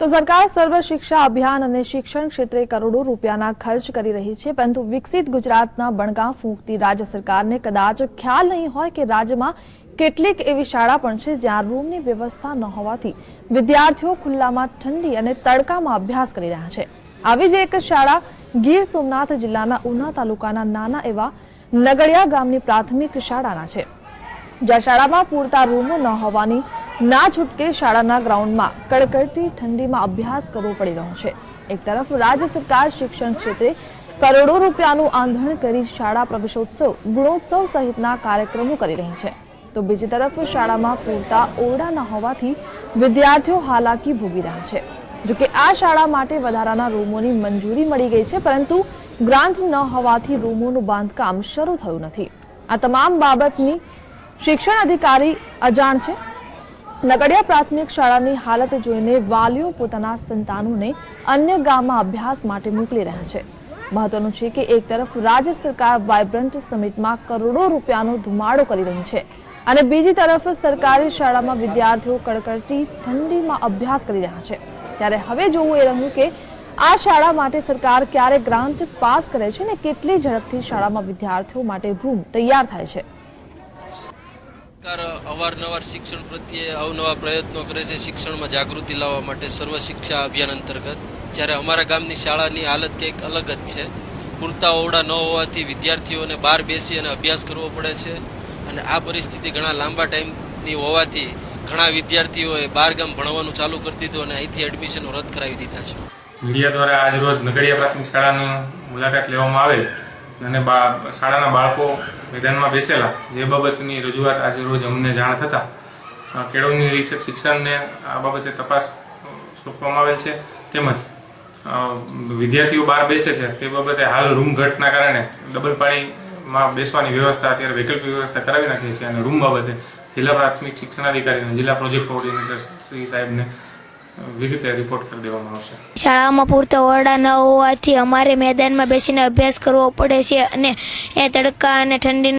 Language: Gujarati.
તો સરકાર સર્વ શિક્ષા અભિયાન અને શિક્ષણ ક્ષેત્રે કરોડો રૂપિયાના ખર્ચ કરી રહી છે, પરંતુ વિકસિત ગુજરાતના બણગાં ફૂંકતી રાજ્ય સરકારને કદાચ ખ્યાલ નહીં હોય કે રાજ્યમાં કેટલીક એવી શાળા પણ છે જ્યાં રૂમની વ્યવસ્થા ન હોવાથી વિદ્યાર્થીઓ ખુલ્લામાં ઠંડી અને તડકામાં અભ્યાસ કરી રહ્યા છે. આવી જ એક શાળા ગીર સોમનાથ જિલ્લાના ઉના તાલુકાના નાના એવા નગડિયા ગામની પ્રાથમિક શાળાના છે. જ્યાં શાળામાં પૂરતા રૂમો ન હોવાની ના છૂટકે શાળાના ગ્રાઉન્ડમાં કડકડતી ઠંડીમાં અભ્યાસ કરવો પડી રહ્યો છે. એક તરફ રાજ્ય સરકાર શિક્ષણ ક્ષેત્રે કરોડો રૂપિયાનું આંધણ કરી શાળા પ્રવેશોત્સવ, ગુણોત્સવ સહિતના કાર્યક્રમો કરી રહી છે. તો બીજી તરફ શાળામાં પૂરતા ઓરડા ન હોવાથી વિદ્યાર્થીઓ હાલાકી ભોગી રહ્યા છે. જોકે આ શાળા માટે વધારાના રૂમોની મંજૂરી મળી ગઈ છે, પરંતુ ગ્રાન્ટ ન હોવાથી રૂમોનું બાંધકામ શરૂ થયું નથી. આ તમામ બાબતની શિક્ષણ અધિકારી અજાણ છે? નગડિયા પ્રાથમિક શાળાની હાલત જોઈને વાલીઓ પોતાના સંતાનોને અન્ય ગામમાં અભ્યાસ માટે મોકલી રહ્યા છે. મહત્વનું છે કે એક તરફ રાજ્ય સરકાર વાઇબ્રન્ટ સમિટમાં કરોડો રૂપિયાનો ધુમાડો કરી રહી છે અને બીજી તરફ સરકારી શાળામાં વિદ્યાર્થીઓ કડકડતી ઠંડીમાં અભ્યાસ કરી રહ્યા છે. ત્યારે હવે જોવું એ રહ્યું કે આ શાળા માટે સરકાર ક્યારે ગ્રાન્ટ પાસ કરે છે અને કેટલી ઝડપથી શાળામાં વિદ્યાર્થીઓ માટે રૂમ તૈયાર થાય છે. સરકાર અવારનવાર શિક્ષણ પ્રત્યે અવનવા પ્રયત્નો કરે છે, શિક્ષણમાં જાગૃતિ લાવવા માટે સર્વ શિક્ષા અભિયાન અંતર્ગત. જ્યારે અમારા ગામની શાળાની હાલત કંઈક અલગ જ છે. પૂરતા ઓરડા ન હોવાથી વિદ્યાર્થીઓને બહાર બેસી અને અભ્યાસ કરવો પડે છે અને આ પરિસ્થિતિ ઘણા લાંબા ટાઈમની હોવાથી ઘણા વિદ્યાર્થીઓએ બહાર ગામ ભણવાનું ચાલુ કરી દીધું અને અહીંથી એડમિશનો રદ કરાવી દીધા છે. મીડિયા દ્વારા આજરોજ પ્રાથમિક શાળાની મુલાકાત લેવામાં આવેલ અને શાળાના બાળકો મેદાનમાં બેસેલા. જે બાબતની રજૂઆત આજે રોજ અમને જાણ થતાં કેળવણી નિરીક્ષક શિક્ષણને આ બાબતે તપાસ સોંપવામાં આવેલ છે. તેમજ વિદ્યાર્થીઓ બહાર બેસે છે. તે બાબતે હાલ રૂમ ઘટના કારણે ડબલ પાણીમાં બેસવાની વ્યવસ્થા અત્યારે વૈકલ્પિક વ્યવસ્થા કરાવી નાખી છે. અને રૂમ બાબતે જિલ્લા પ્રાથમિક શિક્ષણાધિકારી અને જિલ્લા પ્રોજેક્ટ કોઓર્ડિનેટર શ્રી સાહેબને વિગતે રિપોર્ટ કરી દેવામાં આવશે. શાળામાં પૂરતા ઓરડા ન હોવાથી અમારે મેદાનમાં બેસીને અભ્યાસ કરવો પડે છે અને એ તડકા અને ઠંડી